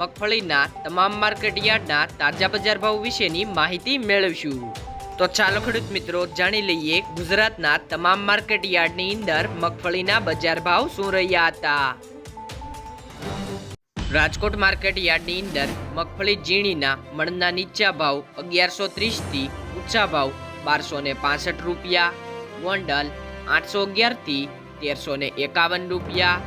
મગફળીના તમામ માર્કેટ યાર્ડના તાજા બજાર ભાવ વિશેની માહિતી મેળવીશું. તો ચાલો ખેડૂત મિત્રો જાણી લઈએ ગુજરાતના તમામ માર્કેટ યાર્ડની અંદર મગફળીના બજાર ભાવ શું રહ્યા હતા. રાજકોટ માર્કેટ યાર્ડની અંદર મગફળી ઝીણીના મણના નીચા ભાવ અગિયારસો ત્રીસથી ઊંચા ભાવ બારસો ને પાસઠ રૂપિયા, ગોંડલ આઠસો અગિયારથી તેરસો ને એકાવન રૂપિયા,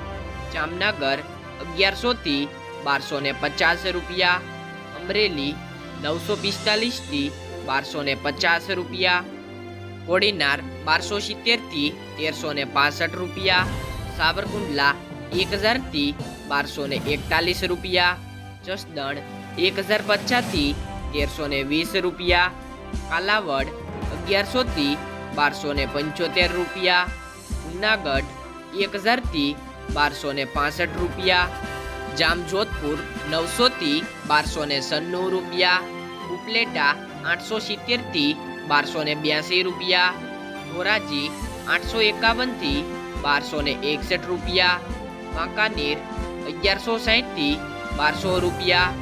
જામનગર અગિયારસોથી બારસો ને પચાસ રૂપિયા, અમરેલી નવસો પિસ્તાલીસથી બારસો ને પચાસ રૂપિયા, કોડીનાર બારસો સિત્તેરથી તેરસો ને પાસઠ રૂપિયા સાબરકુંડલા એક હજારથી બારસો ને એકતાલીસ રૂપિયા, જસદણ એક હજાર પચાસથી તેરસો ને વીસ રૂપિયા, કાલાવડ અગિયારસોથી બારસો ને પંચોતેર રૂપિયા, જુનાગઢ એક હજારથી બારસો ને પાસઠ રૂપિયા જામજોધપુર, નવસોથી બારસો ને સન્નું રૂપિયા, ઉપલેટા આઠસો સિત્તેરથી બારસો ને બ્યાસી રૂપિયા, ધોરાજી આઠસો એકાવનથી બારસો ને એકસઠ રૂપિયા, વાંકાનેર અગિયારસો સાહીઠથી બારસો રૂપિયા,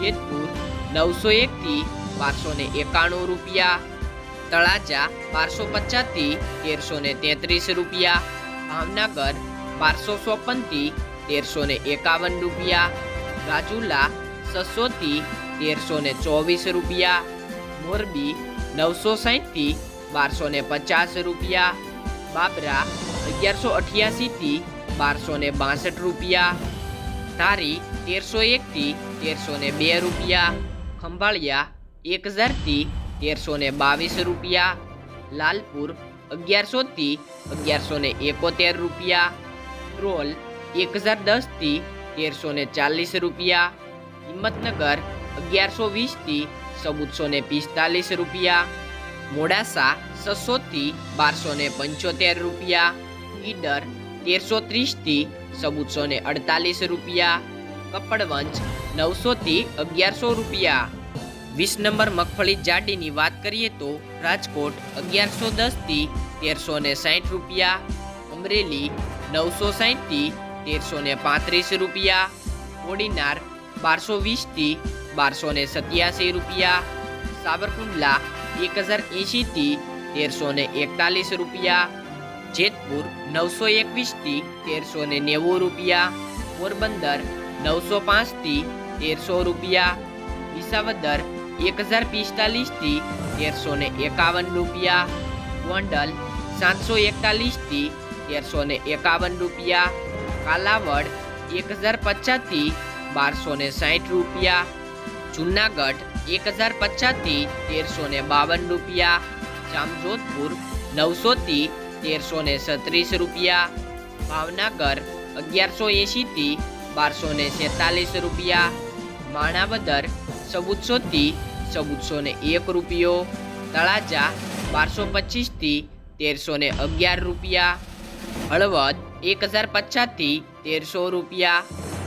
જેતપુર નવસો એકથી બારસો ને એકાણું રૂપિયા, તળાજા બારસો પચાસથી તેરસો ને તેત્રીસ રૂપિયા, ભાવનગર બારસો ચોપનથી તેરસો ને એકાવન રૂપિયા, રાજુલા છસોથી તેરસો ને ચોવીસ રૂપિયા, મોરબી નવસો સાહીઠથી બારસો ને પચાસ રૂપિયા, બાબરા અગિયારસો અઠ્યાસીથી બારસો ને બાસઠ રૂપિયા, ધારી તેરસો એકથી તેરસો ને બે રૂપિયા, ખંભાળિયા એક હજારથી તેરસો ને બાવીસ રૂપિયા, લાલપુર અગિયારસોથી અગિયારસો ને એકોતેર રૂપિયા, રોલ એક હજાર દસથી તેરસો ને ચાલીસ રૂપિયા, હિંમતનગર અગિયારસો વીસથી ચૌદસો ને પિસ્તાલીસ રૂપિયા, મોડાસા છસોથી બારસો ને પંચોતેર રૂપિયા, ઈડર તેરસો ત્રીસથી ચૌદસો ને અડતાલીસ રૂપિયા, કપડવંજ નવસોથી અગિયારસો રૂપિયા. વીસ નંબર મગફળી જાડીની વાત કરીએ તો રાજકોટ અગિયારસો દસથી તેરસો ને સાઠ રૂપિયા, અમરેલી નવસો સાઠથી તેરસો ને પાંત્રીસ રૂપિયા કોડીનાર બારસો વીસથી બારસો ને સત્યાસી રૂપિયા સાબરકુંડલા એક હજાર એંશીથી તેરસો ને એકતાલીસ રૂપિયા, જેતપુર નવસો એકવીસથી તેરસો ને નેવું રૂપિયા, પોરબંદર નવસો પાંચથી તેરસો રૂપિયા, વિસાવદર એક હજાર પિસ્તાલીસથી તેરસો ને એકાવન રૂપિયા, ગોંડલ સાતસો એકતાલીસથી તેરસો ને એકાવન રૂપિયા કાલાવડ એક હજાર પચાસથી બારસો ને સાઠ રૂપિયા. જુનાગઢ એક હજાર પચાસથી તેરસો ને બાવન રૂપિયા. જામજોધપુર નવસોથી તેરસો ને છત્રીસ રૂપિયા. ભાવનગર અગિયારસો એંશીથી બારસો ને છેતાલીસ રૂપિયા. માણાવદર ચૌદસોથી ચૌદસો ને એક રૂપિયો. તળાજા બારસો પચીસથી તેરસો ને અગિયાર રૂપિયા. હળવદ એક હજાર પચાસથી તેરસો રૂપિયા.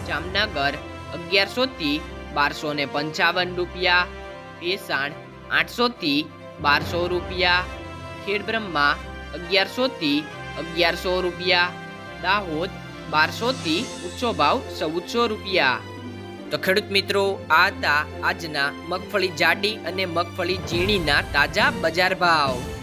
જામનગર અગિયારસોથી બારસો ને પંચાવન રૂપિયા. ભેસાણ આઠસોથી બારસો રૂપિયા. ખેડબ્રહ્મા અગિયારસોથી અગિયારસો રૂપિયા. દાહોદ બારસોથી ઊંચો ભાવ ચૌદસો રૂપિયા. તો ખેડૂત મિત્રો, આ હતા આજના મગફળી જાડી અને મગફળી ઝીણીના તાજા બજાર ભાવ.